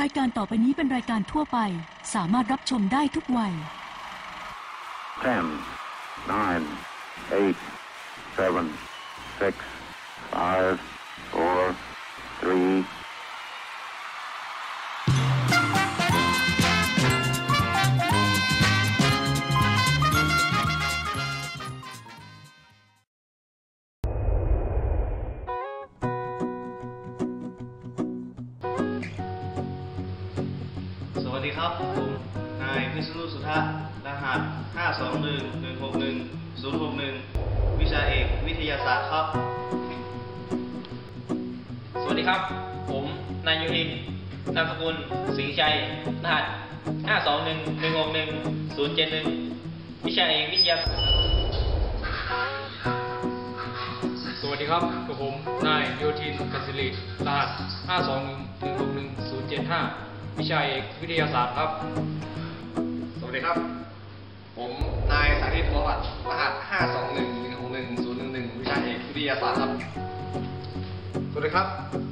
รายการต่อไปนี้เป็นรายการทั่วไป สามารถรับชมได้ทุกวัย 10, 9, 8, 7, 6, 5, 4, 3, สวัสดีครับ ผมนายพิษณุสุธารหัส 521-161-061 วิชาเอกวิทยาศาสตร์ครับ สวัสดีครับ ผมนายยูรินนามสกุลสิงห์ชัย รหัส 521-161-071 วิชาเอกวิทยาศาสตร์สวัสดีครับกับผมนายโยธินกสิริรหัส 521161075 วิชาเอกวิทยาศาสตร์ครับ สวัสดีครับ ผมนายสาธิตบัววัฒน์รหัส 521161011 วิชาเอกวิทยาศาสตร์ครับ สวัสดีครับ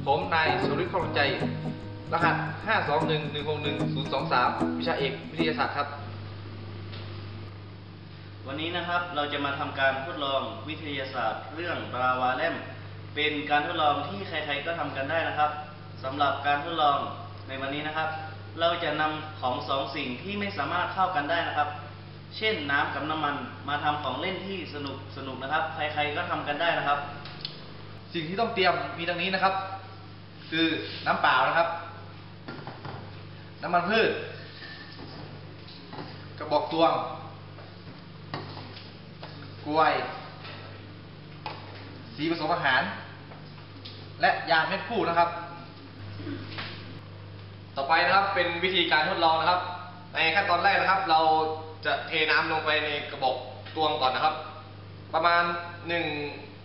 ผมนายสุริศคองใจ รหัส 521161023 วิชาเอกวิทยาศาสตร์ครับ วันนี้นะครับเราจะมาทำการทดลองวิทยาศาสตร์เรื่องปลาวาแลมเป็นการทดลองที่ใครๆก็ทำกันได้นะครับสำหรับการทดลอง ในวันนี้นะครับ เราจะนำของสองสิ่งที่ไม่สามารถเข้ากันได้นะครับ เช่นน้ำกับน้ำมันมาทำของเล่นที่สนุกสนุกนะครับ ใครๆก็ทำกันได้นะครับ สิ่งที่ต้องเตรียมมีดังนี้นะครับ คือน้ำเปล่านะครับ น้ำมันพืช กระบอกตวง กล้วย สีผสมอาหาร และยาเม็ดฟูนะครับ ต่อไปนะครับเป็นวิธีการทดลองนะครับ ในขั้นตอนแรกนะครับ เราจะเทน้ำลงไปในกระบอกตวงก่อนนะครับ ประมาณหนึ่ง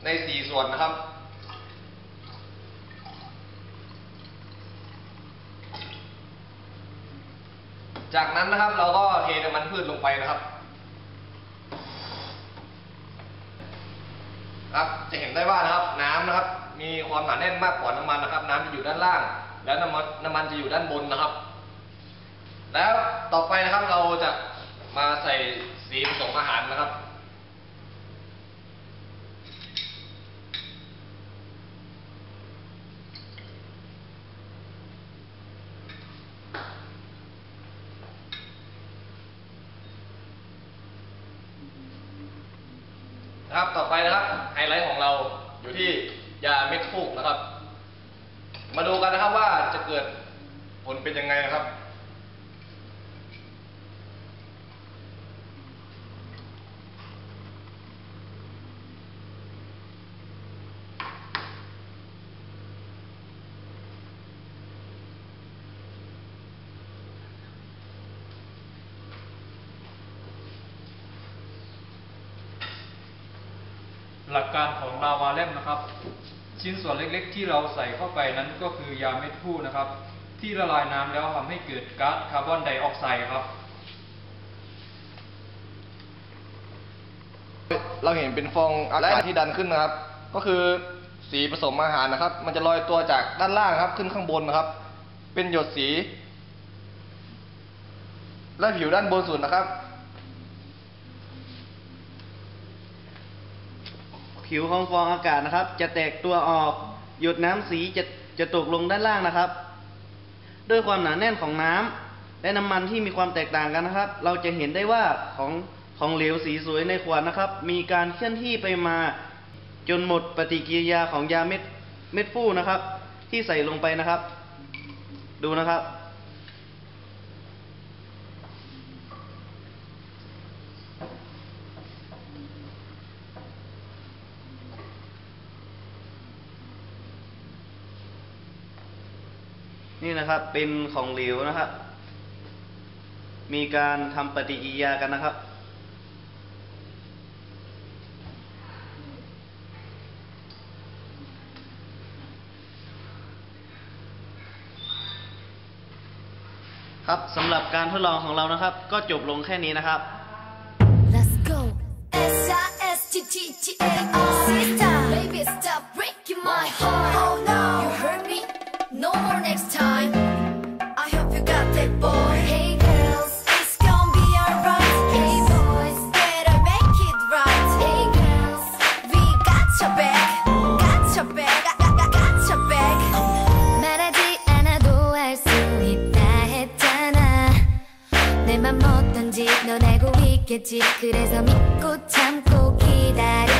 ในสี่ส่วนนะครับ จากนั้นนะครับเราก็เทน้ำมันพืชลงไปนะครับครับจะเห็นได้ว่านะครับ น้ำนะครับ มีความหนาแน่นมากกว่าน้ำมันนะครับ น้ำจะอยู่ด้านล่าง แล้วน้ำมันน้ำมันจะอยู่ด้านบนนะครับ แล้วต่อไปนะครับเราจะมาใส่สีผสมอาหารนะครับนะครับต่อไปนะครับไฮไลท์ของเราอยู่ที่ยาเม็ดฟูกนะครับ มาดูกันนะครับว่าจะเกิดผลเป็นยังไงนะครับ หลักการของลาวาแลมนะครับ ชิ้นส่วนเล็กๆ ที่เราใส่เข้าไปนั้นก็คือยาเม็ดพูนะครับ ที่ละลายน้ำแล้วทำให้เกิดก๊าซคาร์บอนไดออกไซด์ครับ เราเห็นเป็นฟองอากาศที่ดันขึ้นนะครับ ก็คือสีผสมอาหารนะครับ มันจะลอยตัวจากด้านล่างครับ ขึ้นข้างบนนะครับ เป็นหยดสี และผิวด้านบนสุดนะครับ ผิวของฟองอากาศนะครับ จะแตกตัวออก หยดน้ำสีจะจะตกลงด้านล่างนะครับ ด้วยความหนาแน่นของน้ำและน้ำมันที่มีความแตกต่างกันนะครับ เราจะเห็นได้ว่าของของเหลวสีสวยในขวดนะครับ มีการเคลื่อนที่ไปมาจนหมดปฏิกิริยาของยาเม็ดเม็ดฟูนะครับ ที่ใส่ลงไปนะครับ ดูนะครับ นี่นะครับเป็นของเหลวนะครับ มีการทำปฏิกิริยากันนะครับ ครับสำหรับการทดลองของเรานะครับ ก็จบลงแค่นี้นะครับ Let's go. S I S T T T A R. Sister, baby, stop breaking my heart. next time. I hope you got that boy. Hey girls, it's gonna be alright. Hey boys, better make it right. Hey girls, we got your back. Got your back, got, got, got your back. 말하지 않아도 알 수 있다 했잖아. 내맘 어떤지 넌 알고 있겠지. 그래서 믿고 참고 기다려.